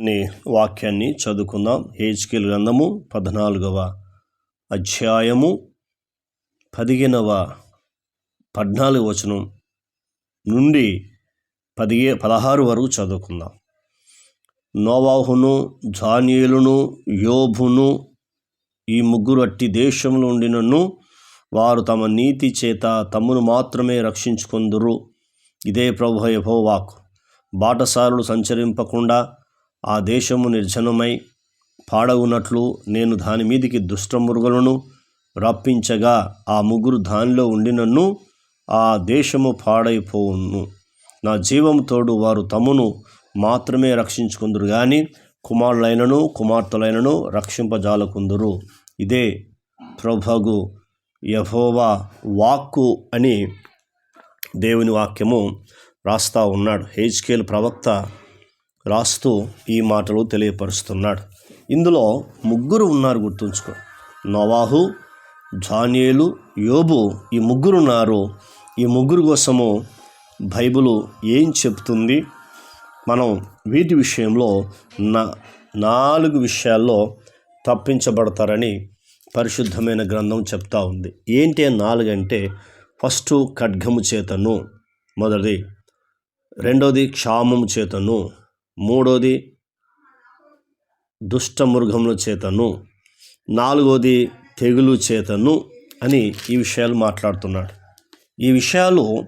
ని వాక్యాన్ని చదువుకుందాం. హేజ్కేల్ గ్రంథము పద్నాలుగవ అధ్యాయము పదిహేనవ పద్నాలుగు వచనం నుండి పదిహే పదహారు వరకు చదువుకుందాం. నోవాహును జానియులును యోభును ఈ ముగ్గురు అట్టి దేశంలో ఉండినను వారు తమ నీతి చేత తమ్మును మాత్రమే రక్షించుకొందురు. ఇదే ప్రభు యెహోవాకు. బాటసారులు సంచరింపకుండా ఆ దేశము నిర్జనమై పాడవునట్లు నేను దాని మీదికి దుష్టమృగలను రప్పించగా ఆ ముగ్గురు దానిలో ఉండినన్ను ఆ దేశము పాడైపోవును. నా జీవము తోడు వారు తమను మాత్రమే రక్షించుకుందరు కానీ కుమారులైనను కుమార్తెలైనను రక్షింపజాలకుందరు. ఇదే ప్రభగు యహోవా వాక్కు అని దేవుని వాక్యము రాస్తా ఉన్నాడు. హేజ్కేల్ ప్రవక్త రాస్తూ ఈ మాటలు తెలియపరుస్తున్నాడు. ఇందులో ముగ్గురు ఉన్నారు గుర్తుంచుకో. నవాహు జానియేలు యోబు ఈ ముగ్గురు ఉన్నారు ఈ ముగ్గురు కోసము బైబిలు ఏం చెప్తుంది? మనం వీటి విషయంలో నా నాలుగు విషయాల్లో తప్పించబడతారని పరిశుద్ధమైన గ్రంథం చెప్తా ఉంది. ఏంటి నాలుగంటే ఫస్ట్ ఖడ్గము చేతను. మొదటిది. రెండోది క్షామము చేతను. మూడోది దుష్టమృగముల చేతను. నాలుగోది తెగులు చేతను అని ఈ విషయాలు మాట్లాడుతున్నాడు. ఈ విషయాలు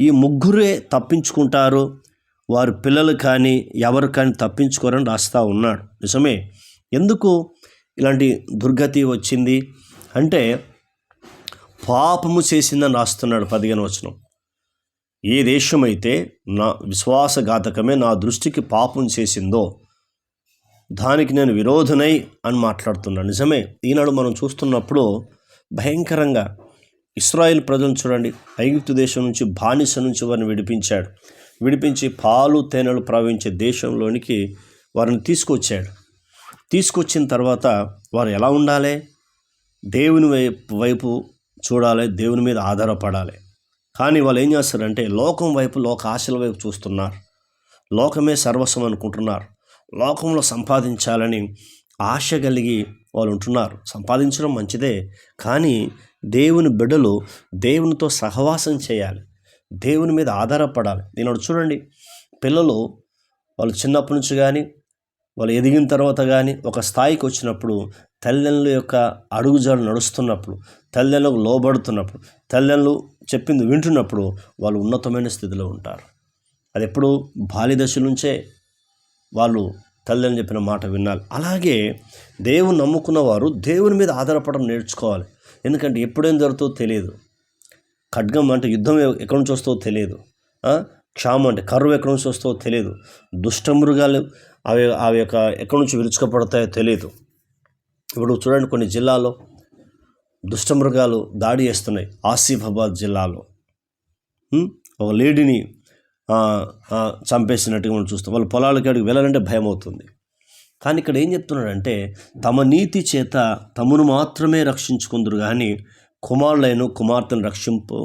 ఈ ముగ్గురే తప్పించుకుంటారు. వారి పిల్లలు కానీ ఎవరు కానీ తప్పించుకోరని రాస్తా ఉన్నాడు. నిజమే? ఎందుకు ఇలాంటి దుర్గతి వచ్చింది? అంటే పాపము చేసిందని రాస్తున్నాడు పదిహేను వచనం. ఏ దేశమైతే నా విశ్వాసఘాతకమే నా దృష్టికి పాపం చేసిందో? దానికి నేను విరోధనై అని మాట్లాడుతున్నాను నిజమే ఈనాడు మనం చూస్తున్నప్పుడు భయంకరంగా ఇస్రాయిల్ ప్రజలను చూడండి. ఐగుప్తు దేశం నుంచి బానిస నుంచి వారిని విడిపించాడు. విడిపించి పాలు తేనెలు ప్రవహించే దేశంలోనికి వారిని తీసుకొచ్చాడు. తీసుకొచ్చిన తర్వాత వారు ఎలా ఉండాలి? దేవుని వైపు వైపు చూడాలి దేవుని మీద ఆధారపడాలి. కానీ వాళ్ళు ఏం చేస్తారంటే లోకం వైపు లోక ఆశల వైపు చూస్తున్నారు. లోకమే సర్వస్వం అనుకుంటున్నారు. లోకంలో సంపాదించాలని ఆశ కలిగి వాళ్ళు ఉంటున్నారు. సంపాదించడం మంచిదే కానీ దేవుని బిడ్డలు దేవునితో సహవాసం చేయాలి. దేవుని మీద ఆధారపడాలి. నేను చూడండి పిల్లలు వాళ్ళు చిన్నప్పటి నుంచి కానీ వాళ్ళు ఎదిగిన తర్వాత కానీ ఒక స్థాయికి వచ్చినప్పుడు తల్లిదండ్రుల యొక్క అడుగుజాడు నడుస్తున్నప్పుడు తల్లిదండ్రులకు లోబడుతున్నప్పుడు తల్లిదండ్రులు చెప్పింది వింటున్నప్పుడు వాళ్ళు ఉన్నతమైన స్థితిలో ఉంటారు. అది ఎప్పుడు బాల్యదశ నుంచే వాళ్ళు తల్లిదండ్రులు చెప్పిన మాట వినాలి. అలాగే దేవుని నమ్ముకున్న వారు దేవుని మీద ఆధారపడడం నేర్చుకోవాలి. ఎందుకంటే ఎప్పుడేం జరుగుతుందో తెలియదు. ఖడ్గం అంటే యుద్ధం ఎక్కడి నుంచి వస్తుందో తెలియదు. క్షామం అంటే కరువు ఎక్కడి నుంచి వస్తుందో తెలియదు. దుష్టమృగాలు అవి అవి యొక్క ఎక్కడి నుంచి విరుచుకపడతాయో తెలియదు ఇప్పుడు చూడండి కొన్ని జిల్లాలో దుష్టమృగాలు దాడి చేస్తున్నాయి. ఆసిఫాబాద్ జిల్లాలో. ఒక లేడీని చంపేసినట్టుగా మనం చూస్తాం. వాళ్ళు పొలాలకి అడిగి వెళ్ళాలంటే భయం అవుతుంది. కానీ ఇక్కడ ఏం చెప్తున్నాడంటే తమ నీతి చేత తమను మాత్రమే రక్షించుకుందరు కానీ కుమారులైన కుమార్తెను రక్షింపు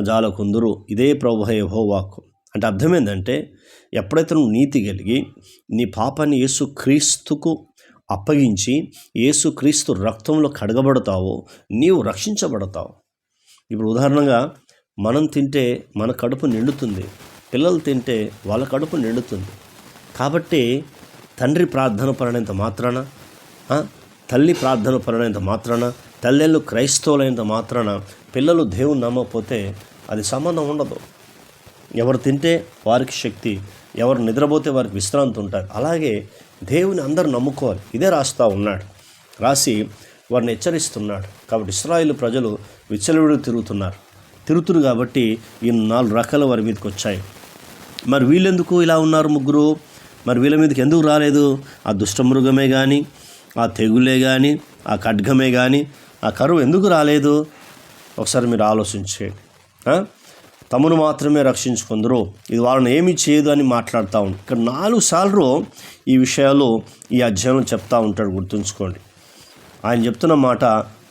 జాలకుందరు. ఇదే ప్రభు వాక్కు అంటే అర్థం ఏంటంటే ఎప్పుడైతే నువ్వు నీతి కలిగి నీ పాపాన్ని యేసు క్రీస్తుకు అప్పగించి యేసు క్రీస్తు రక్తంలో కడగబడతావో నీవు రక్షించబడతావు. ఇప్పుడు ఉదాహరణగా మనం తింటే మన కడుపు నిండుతుంది పిల్లలు తింటే వాళ్ళ కడుపు నిండుతుంది. కాబట్టి తండ్రి ప్రార్థన పడినంత మాత్రాన తల్లి ప్రార్థన పడినంత మాత్రాన తల్లెళ్ళు క్రైస్తవులైనంత మాత్రాన పిల్లలు దేవుని నమ్మకపోతే అది సంబంధం ఉండదు. ఎవరు తింటే వారికి శక్తి ఎవరు నిద్రపోతే వారికి విశ్రాంతి ఉంటారు అలాగే దేవుని అందరు నమ్ముకోవాలి. ఇదే రాస్తా ఉన్నాడు. రాసి వారిని హెచ్చరిస్తున్నాడు. కాబట్టి ఇస్రాయిల్ ప్రజలు విచ్చలవిడు తిరుగుతున్నారు. తిరుగుతురు కాబట్టి ఈ నాలుగు రకాల వారి మీదకి వచ్చాయి. మరి వీళ్ళెందుకు ఇలా ఉన్నారు ముగ్గురు? మరి వీళ్ళ మీదకి ఎందుకు రాలేదు? ఆ దుష్టమృగమే కానీ ఆ తెగులే కానీ ఆ ఖడ్గమే కానీ ఆ కరువు ఎందుకు రాలేదు? ఒకసారి మీరు ఆలోచించేయండి. తమను మాత్రమే రక్షించుకుందరు. ఇది వాళ్ళని ఏమి చేయదు అని మాట్లాడుతూ ఉంటారు ఇక్కడ నాలుగు సార్లు ఈ విషయాలు ఈ అధ్యయనం చెప్తా ఉంటాడు గుర్తుంచుకోండి. ఆయన చెప్తున్న మాట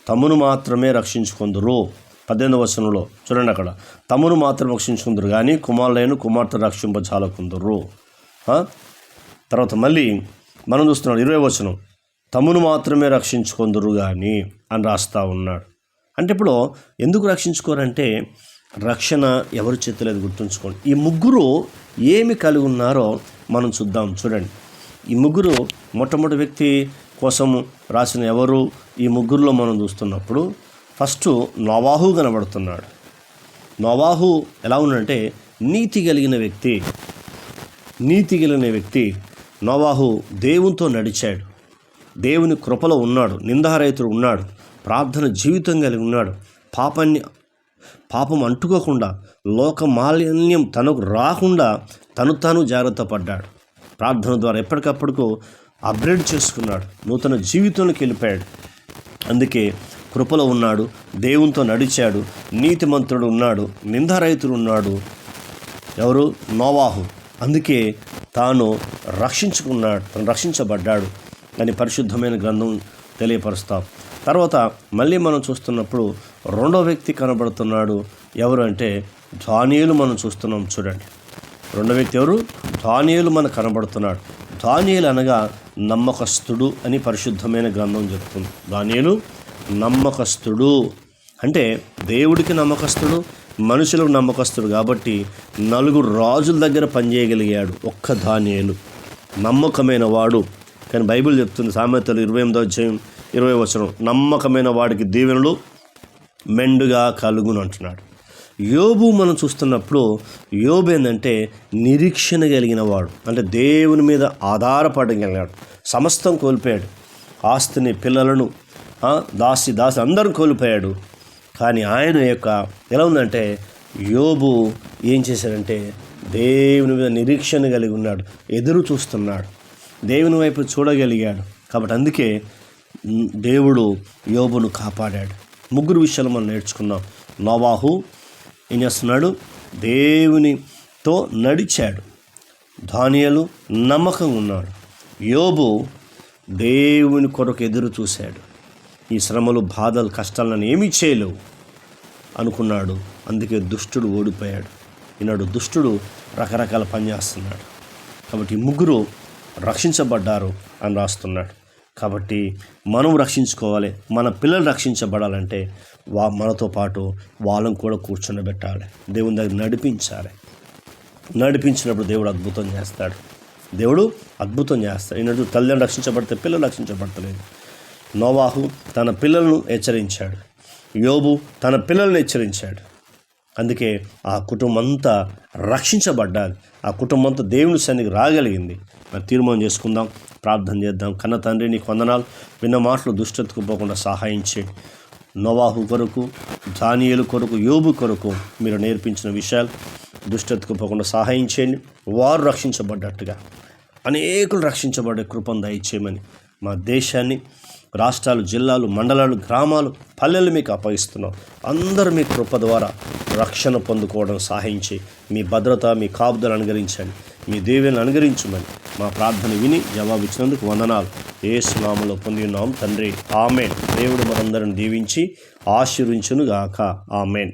తమను మాత్రమే రక్షించుకుందరు. పద్దెనిమిది వచనంలో చూడండి అక్కడ. తమను మాత్రం రక్షించుకుందరు కానీ కుమారులైన కుమార్తె రక్షింప చాలకుందరు తర్వాత మళ్ళీ మనం చూస్తున్నాడు ఇరవై వచనం. తమను మాత్రమే రక్షించుకుందరు కానీ అని రాస్తా ఉన్నాడు. అంటే ఇప్పుడు ఎందుకు రక్షించుకోరంటే రక్షణ ఎవరి చేతులేదు గుర్తుంచుకోండి. ఈ ముగ్గురు ఏమి కలిగి ఉన్నారో మనం చూద్దాం చూడండి. ఈ ముగ్గురు మొట్టమొదటి వ్యక్తి కోసం రాసిన ఎవరు? ఈ ముగ్గురులో మనం చూస్తున్నప్పుడు ఫస్ట్ నవాహు కనబడుతున్నాడు. నవాహు ఎలా ఉన్నాడంటే నీతి కలిగిన వ్యక్తి. నీతి కలిగిన వ్యక్తి నవాహు దేవునితో నడిచాడు. దేవుని కృపలో ఉన్నాడు నిందారహితుడు ఉన్నాడు ప్రార్థన జీవితం కలిగి ఉన్నాడు పాపాన్ని పాపం అంటుకోకుండా లోక మాలిన్యం తనకు రాకుండా తను తాను జాగ్రత్త పడ్డాడు. ప్రార్థన ద్వారా ఎప్పటికప్పుడు అప్గ్రేడ్ చేసుకున్నాడు. నూతన జీవితంలోకి వెళ్ళిపోయాడు. అందుకే కృపలో ఉన్నాడు దేవునితో నడిచాడు నీతిమంతుడు ఉన్నాడు నిందారైతుడు ఉన్నాడు. ఎవరు? నోవాహు. అందుకే తాను రక్షించుకున్నాడు తను రక్షించబడ్డాడు అని పరిశుద్ధమైన గ్రంథం తెలియపరుస్తాం. తర్వాత మళ్ళీ మనం చూస్తున్నప్పుడు రెండో వ్యక్తి కనబడుతున్నాడు. ఎవరు అంటే ధాన్యులు మనం చూస్తున్నాం చూడండి. రెండో వ్యక్తి ఎవరు? ధాన్యులు మనకు కనబడుతున్నాడు. ధాన్యులు అనగా నమ్మకస్తుడు అని పరిశుద్ధమైన గ్రంథం చెప్తుంది. ధాన్యులు నమ్మకస్తుడు. అంటే దేవుడికి నమ్మకస్తుడు మనుషులకు నమ్మకస్తుడు కాబట్టి నలుగురు రాజుల దగ్గర పనిచేయగలిగాడు ఒక్క ధాన్యాలు నమ్మకమైన వాడు. కానీ బైబిల్ చెప్తుంది సామెతలు ఇరవై ఎనిమిదో అధ్యాయం ఇరవై వచనం. నమ్మకమైన వాడికి దీవెనలు మెండుగా కలుగును అంటున్నాడు. యోబు మనం చూస్తున్నప్పుడు యోబు ఏంటంటే నిరీక్షణ కలిగిన వాడు. అంటే దేవుని మీద ఆధారపడగలిగాడు సమస్తం కోల్పోయాడు. ఆస్తిని పిల్లలను దాసి దాసి అందరూ కోల్పోయాడు. కానీ ఆయన యొక్క ఎలా ఉందంటే యోబు ఏం చేశాడంటే దేవుని మీద నిరీక్షణ కలిగి ఉన్నాడు. ఎదురు చూస్తున్నాడు. దేవుని వైపు చూడగలిగాడు. కాబట్టి అందుకే దేవుడు యోబును కాపాడాడు. ముగ్గురు విషయాలు మనం నేర్చుకున్నాం. నోవాహు ఏం చేస్తున్నాడు దేవునితో నడిచాడు. ధాన్యాలు నమ్మకంగా ఉన్నాడు. యోబు దేవుని కొరకు ఎదురు చూశాడు. ఈ శ్రమలు బాధలు కష్టాలను ఏమీ చేయలేవు అనుకున్నాడు. అందుకే దుష్టుడు ఓడిపోయాడు. ఈనాడు దుష్టుడు రకరకాల పని చేస్తున్నాడు. కాబట్టి ముగ్గురు రక్షించబడ్డారు అని రాస్తున్నాడు. కాబట్టి మనం రక్షించుకోవాలి మన పిల్లలు రక్షించబడాలంటే వా మనతో పాటు వాళ్ళని కూడా కూర్చొని దేవుని దగ్గర నడిపించాలి. నడిపించినప్పుడు దేవుడు అద్భుతం చేస్తాడు. దేవుడు అద్భుతం చేస్తాడు. ఈనాడు తల్లిదండ్రులు రక్షించబడితే పిల్లలు రక్షించబడతలేదు. నోవాహు తన పిల్లలను హెచ్చరించాడు. యోబు తన పిల్లలను హెచ్చరించాడు. అందుకే ఆ కుటుంబం అంతా రక్షించబడ్డాలి ఆ కుటుంబం అంతా దేవుని సన్నిధికి రాగలిగింది. మరి తీర్మానం చేసుకుందాం ప్రార్థన చేద్దాం. కన్న తండ్రి నీ కొందనాలు విన్న మాటలు దుష్టతకు పోకుండా సహాయం చేయండి. నోవాహు కొరకు దానియేలు కొరకు యోబు కొరకు మీరు నేర్పించిన విషయాలు దుష్టతకు పోకుండా సహాయం చేయండి. వారు రక్షించబడ్డట్టుగా అనేకులు రక్షించబడే కృపను దయచేయమని మా దేశాన్ని రాష్ట్రాలు జిల్లాలు మండలాలు గ్రామాలు పల్లెలు మీకు అప్పగిస్తున్నాం. అందరూ మీ కృప ద్వారా రక్షణ పొందుకోవడం సహాయించి మీ భద్రత మీ కాపుదలు అనుగరించండి మీ దేవుని అనుగరించమని మా ప్రార్థన విని జవాబిచ్చినందుకు వందనాలు. ఏ స్నామంలో పొంది ఉన్నాం తండ్రి. ఆమెన్. దేవుడు మనందరం దీవించి ఆశీర్వించునుగాక. ఆమెన్.